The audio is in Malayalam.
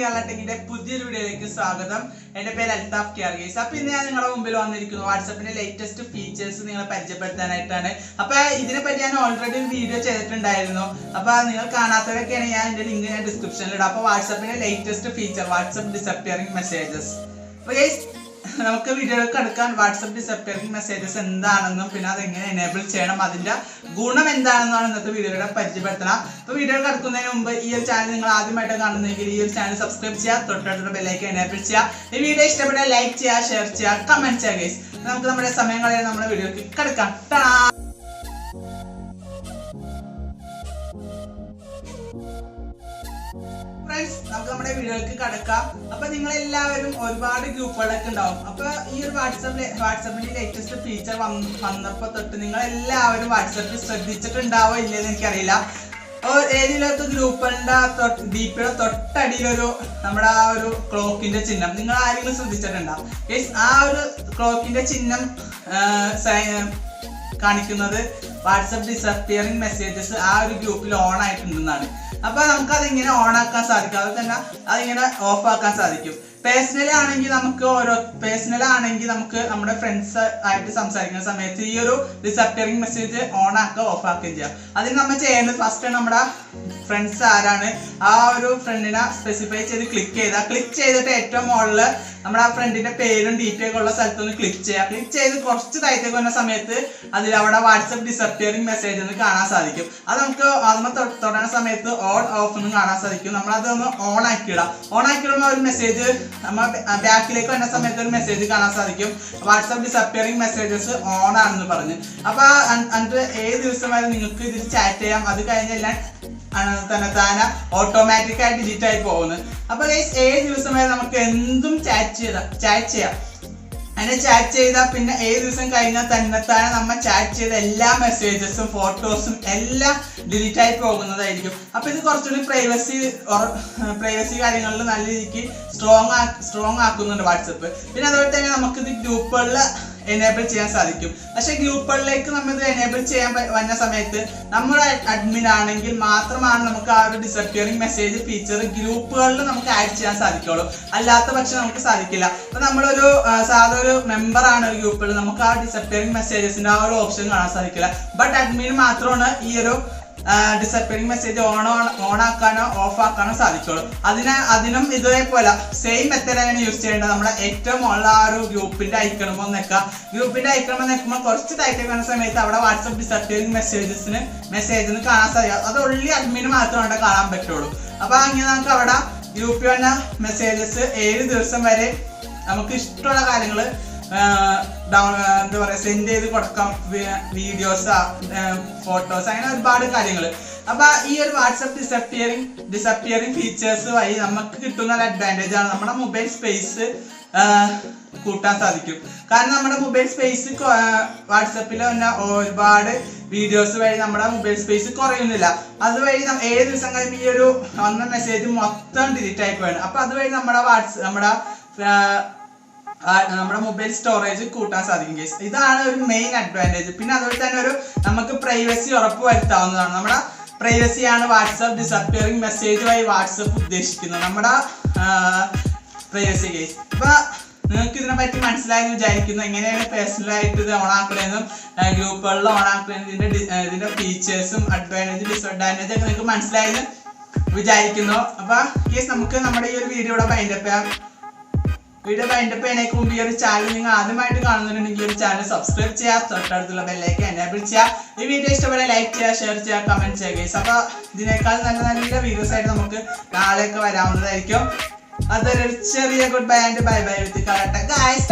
കേരളത്തിന്റെ പുതിയൊരു വീഡിയോയിലേക്ക് സ്വാഗതം. എന്റെ പേര് അൽതാഫ് കിയാർഗേസ്. അപ്പൊ ഇന്ന് ഞാൻ നിങ്ങളുടെ മുമ്പിൽ വന്നിരിക്കുന്നു. വാട്സപ്പിന്റെ ലേറ്റസ്റ്റ് ഫീച്ചേഴ്സ് നിങ്ങളെ പരിചയപ്പെടുത്താനായിട്ടാണ്. അപ്പൊ ഇതിനെപ്പറ്റി ഞാൻ ഓൾറെഡി ഒരു വീഡിയോ ചെയ്തിട്ടുണ്ടായിരുന്നു. അപ്പൊ നിങ്ങൾ കാണാത്തവരൊക്കെയാണ് ഞാൻ എന്റെ ലിങ്ക് ഞാൻ ഡിസ്ക്രിപ്ഷനിൽ ഇടാം. അപ്പൊ വാട്സപ്പിന്റെ latest feature WhatsApp disappearing messages നമുക്ക് വീഡിയോയിലേക്ക് എടുക്കാൻ വാട്സപ്പ് ഡിസപ്പിയറിംഗ് മെസ്സേജസ് എന്താണെന്നും പിന്നെ അതെങ്ങനെ എനേബിൾ ചെയ്യണം അതിന്റെ ഗുണം എന്താണെന്നാണ് ഇന്നത്തെ വീഡിയോയുടെ പരിചയപ്പെടുത്തണം. അപ്പൊ വീഡിയോ കിടക്കുന്നതിന് മുമ്പ് ഈ ഒരു ചാനൽ നിങ്ങൾ ആദ്യമായിട്ട് കാണുന്നെങ്കിൽ ഈ ഒരു ചാനൽ സബ്സ്ക്രൈബ് ചെയ്യുക തൊട്ടടുത്ത ബെല്ലൈക്ക് എനേബിൾ ചെയ്യുക. ഈ വീഡിയോ ഇഷ്ടപ്പെട്ടാൽ ലൈക്ക് ചെയ്യുക ഷെയർ ചെയ്യുക കമന്റ് ചെയ്യുക ഗൈസ് നമുക്ക് നമ്മുടെ സമയം കളയാൻ നമ്മുടെ വീഡിയോക്ക് കിടക്കാം ടാ ഫ്രണ്ട്സ് നമുക്ക് നമ്മുടെ വീടുകൾക്ക് കടക്കാം. അപ്പൊ നിങ്ങൾ എല്ലാവരും ഒരുപാട് ഗ്രൂപ്പുകളൊക്കെ ഉണ്ടാവും. അപ്പൊ ഈ ഒരു വാട്സാപ്പിലെ വാട്സാപ്പിന്റെ ലേറ്റസ്റ്റ് ഫീച്ചർ വന്നപ്പോ തൊട്ട് നിങ്ങൾ എല്ലാവരും വാട്സാപ്പിൽ ശ്രദ്ധിച്ചിട്ടുണ്ടാവോ ഇല്ലെന്ന് എനിക്കറിയില്ല. ഏതിലൊക്കെ ഗ്രൂപ്പുകളുടെ ഡിപിയുടെ തൊട്ടടിയിലൊരു നമ്മുടെ ആ ഒരു ക്ലോക്കിന്റെ ചിഹ്നം നിങ്ങൾ ആരെങ്കിലും ശ്രദ്ധിച്ചിട്ടുണ്ടാവും ആ ഒരു ക്ലോക്കിന്റെ ചിഹ്നം കാണിക്കുന്നത് വാട്സപ്പ് ഡിസപ്പിയറിംഗ് മെസ്സേജസ് ആ ഒരു ഗ്രൂപ്പിൽ ഓൺ ആയിട്ടുണ്ടെന്നാണ്. അപ്പൊ നമുക്ക് അതിങ്ങനെ ഓൺ ആക്കാൻ സാധിക്കും. അതുപോലെ തന്നെ അതിങ്ങനെ ഓഫ് ആക്കാൻ സാധിക്കും. പേഴ്സണൽ ആണെങ്കിൽ നമുക്ക് ഓരോ പേഴ്സണൽ ആണെങ്കിൽ നമുക്ക് നമ്മുടെ ഫ്രണ്ട്സ് ആയിട്ട് സംസാരിക്കുന്ന സമയത്ത് ഈ ഒരു ഡിസപ്പിയറിംഗ് മെസ്സേജ് ഓൺ ആക്കുക ഓഫ് ആക്കുകയും ചെയ്യാം. അതിന് നമ്മൾ ചെയ്യേണ്ടത് ഫസ്റ്റ് നമ്മുടെ ഫ്രണ്ട്സ് ആരാണ്? ആ ഒരു ഫ്രണ്ടിനെ സ്പെസിഫൈ ചെയ്ത് ക്ലിക്ക് ചെയ്താൽ ക്ലിക്ക് ചെയ്തിട്ട് ഏറ്റവും മുകളിൽ നമ്മുടെ ആ ഫ്രണ്ടിന്റെ പേരും ഡീറ്റെയിൽ ഉള്ള സ്ഥലത്തൊന്ന് ക്ലിക്ക് ചെയ്യുക ക്ലിക്ക് ചെയ്ത് കുറച്ച് താഴത്തേക്ക് വരുന്ന സമയത്ത് അതിൽ അവിടെ വാട്സപ്പ് ഡിസപ്പിയറിംഗ് മെസ്സേജ് എന്ന് കാണാൻ സാധിക്കും. അത് നമുക്ക് അതിന് തുടങ്ങുന്ന സമയത്ത് ഓൺ ഓഫ് എന്ന് കാണാൻ സാധിക്കും. നമ്മൾ അതൊന്ന് ഓൺ ആക്കിയിടാം ഓൺ ആക്കിയിടുമ്പോൾ ഒരു മെസ്സേജ് നമ്മൾ ബാക്കിലേക്ക് വരുന്ന സമയത്ത് ഒരു മെസ്സേജ് കാണാൻ സാധിക്കും. വാട്സപ്പ് ഡിസപ്പിയറിംഗ് മെസ്സേജസ് ഓൺ ആണെന്ന് പറഞ്ഞ്. അപ്പൊ എന്നിട്ട് ഏത് ദിവസം വരെ നിങ്ങൾക്ക് ഇതിൽ ചാറ്റ് ചെയ്യാം. അത് കഴിഞ്ഞെല്ലാം തന്നെ താനെ ഓട്ടോമാറ്റിക് ആയി ഡിലീറ്റ് ആയി പോകുന്നത് അപ്പൊ ഗൈസ് ഏത് ദിവസം വരെ നമുക്ക് എന്തും ചാറ്റ് ചെയ്താ ചാറ്റ് ചെയ്യാം. അങ്ങനെ ചാറ്റ് ചെയ്താൽ പിന്നെ ഏഴ് ദിവസം കഴിഞ്ഞാൽ തന്നെത്താനെ നമ്മൾ ചാറ്റ് ചെയ്ത എല്ലാ മെസ്സേജസും ഫോട്ടോസും എല്ലാം ഡിലീറ്റ് ആയി പോകുന്നതായിരിക്കും. അപ്പൊ ഇത് കുറച്ചുകൂടി പ്രൈവസി പ്രൈവസി കാര്യങ്ങളിൽ നല്ല രീതിക്ക് സ്ട്രോങ് സ്ട്രോങ് ആക്കുന്നുണ്ട് വാട്സപ്പ്. പിന്നെ അതുപോലെ തന്നെ നമുക്ക് ഇത് ഗ്രൂപ്പുകളിൽ എനേബിൾ ചെയ്യാൻ സാധിക്കും. പക്ഷെ ഗ്രൂപ്പുകളിലേക്ക് നമ്മൾ ഇത് എനേബിൾ ചെയ്യാൻ വന്ന സമയത്ത് നമ്മുടെ അഡ്മിൻ ആണെങ്കിൽ മാത്രമാണ് നമുക്ക് ആ ഒരു ഡിസപ്പിയറിംഗ് മെസ്സേജ് ഫീച്ചർ ഗ്രൂപ്പുകളിൽ നമുക്ക് ആഡ് ചെയ്യാൻ സാധിക്കുള്ളൂ. അല്ലാത്ത പക്ഷെ നമുക്ക് സാധിക്കില്ല. അപ്പൊ നമ്മളൊരു സാധാ ഒരു മെമ്പർ ആണ് ഒരു ഗ്രൂപ്പിൽ നമുക്ക് ആ ഡിസപ്പിയറിംഗ് മെസ്സേജസിന്റെ ആ ഒരു ഓപ്ഷൻ കാണാൻ സാധിക്കില്ല. ബട്ട് അഡ്മിന് മാത്രമാണ് ഈ ഒരു ഡിസപ്പിയറിംഗ് മെസ്സേജ് ഓൺ ഓൺ ആക്കാനോ ഓഫ് ആക്കാനോ സാധിക്കുള്ളൂ അതിന് അതിനും ഇതേപോലെ സെയിം മെത്തേഡാണ് യൂസ് ചെയ്യേണ്ടത്. നമ്മുടെ ഏറ്റവും ഉള്ള ആ ഒരു ഗ്രൂപ്പിന്റെ ഐക്കണുമ്പോൾ നിൽക്കുക ഗ്രൂപ്പിന്റെ ഐക്കണുമ്പോൾ നിൽക്കുമ്പോൾ കുറച്ച് ടൈറ്റ് കാണുന്ന സമയത്ത് അവിടെ വാട്സപ്പ് ഡിസപ്പിയറിംഗ് മെസ്സേജസിന് മെസ്സേജിന് കാണാൻ സാധിക്കും. അത് ഒള്ളി അഡ്മിന് മാത്രം അവിടെ കാണാൻ പറ്റുള്ളൂ. അപ്പൊ അങ്ങനെ നമുക്ക് അവിടെ ഗ്രൂപ്പിൽ വന്ന മെസ്സേജസ് ഏഴ് ദിവസം വരെ നമുക്ക് ഇഷ്ടമുള്ള കാര്യങ്ങൾ ഡൗൺ എന്താ പറയാ സെൻഡ് ചെയ്ത് കൊടുക്കാം വീഡിയോസ് ഫോട്ടോസ് അങ്ങനെ ഒരുപാട് കാര്യങ്ങൾ അപ്പൊ ഈ ഒരു വാട്സപ്പ് ഡിസപ്പിയറിംഗ് ഡിസപ്പിയറിംഗ് ഫീച്ചേഴ്സ് വഴി നമുക്ക് കിട്ടുന്ന ഒരു അഡ്വാന്റേജ് ആണ് നമ്മുടെ മൊബൈൽ സ്പേസ് കൂട്ടാൻ സാധിക്കും. കാരണം നമ്മുടെ മൊബൈൽ സ്പേസ് വാട്സപ്പിൽ തന്നെ ഒരുപാട് വീഡിയോസ് വഴി നമ്മുടെ മൊബൈൽ സ്പേസ് കുറയുന്നില്ല. അതുവഴി ഏഴ് ദിവസം കഴിയുമ്പോൾ ഈ ഒരു വന്ന മെസ്സേജ് മൊത്തം ഡിലീറ്റ് ആയി പോയാണ് അപ്പൊ അതുവഴി നമ്മുടെ വാട്സ് നമ്മുടെ നമ്മുടെ മൊബൈൽ സ്റ്റോറേജ് കൂട്ടാൻ സാധിക്കും കേസ് ഇതാണ് ഒരു മെയിൻ അഡ്വാന്റേജ് പിന്നെ അതുപോലെ തന്നെ ഒരു നമുക്ക് പ്രൈവസി ഉറപ്പ് വരുത്താവുന്നതാണ്. നമ്മുടെ പ്രൈവസിയാണ് വാട്സപ്പ് ഡിസപ്പിയറിംഗ് മെസ്സേജ് വഴി വാട്സപ്പ് ഉദ്ദേശിക്കുന്നത്. നമ്മുടെ പ്രൈവസി കേസ് ഇപ്പൊ നിങ്ങൾക്ക് ഇതിനെ പറ്റി മനസ്സിലായെന്ന് വിചാരിക്കുന്നു. എങ്ങനെയാണ് പേഴ്സണലായിട്ട് ഇത് ആക്കണേന്നും ഗ്രൂപ്പുകളിൽ ആക്കണേന്നും ഇതിന്റെ ഫീച്ചേഴ്സും അഡ്വാന്റേജ് ഡിസഡ്വാന്റേജ് ഒക്കെ നിങ്ങൾക്ക് മനസ്സിലായെന്ന് വിചാരിക്കുന്നു. അപ്പൊ കേസ് നമുക്ക് നമ്മുടെ ഈ ഒരു വീഡിയോ ഇവിടെ ചെയ്യാം. വീഡിയോ കഴിഞ്ഞപ്പോൾ എനിക്ക് മുമ്പ് ഈ ഒരു ചാനൽ നിങ്ങൾ ആദ്യമായിട്ട് കാണുന്നുണ്ടെങ്കിൽ ഒരു ചാനൽ സബ്സ്ക്രൈബ് ചെയ്യുക തൊട്ടടുത്തുള്ള ബെല്ലേക്ക് എനേബിൾ ചെയ്യുക ഈ വീഡിയോ ഇഷ്ടപ്പെട്ട ലൈക്ക് ചെയ്യുക ഷെയർ ചെയ്യുക കമന്റ് ചെയ്യുക ഗൈസ് അപ്പൊ ഇതിനേക്കാൾ നല്ല നല്ല വീഡിയോസ് ആയിട്ട് നമുക്ക് നാളെയൊക്കെ വരാവുന്നതായിരിക്കും. അതൊരു ചെറിയ good bye and bye bye with കളട്ടെ guys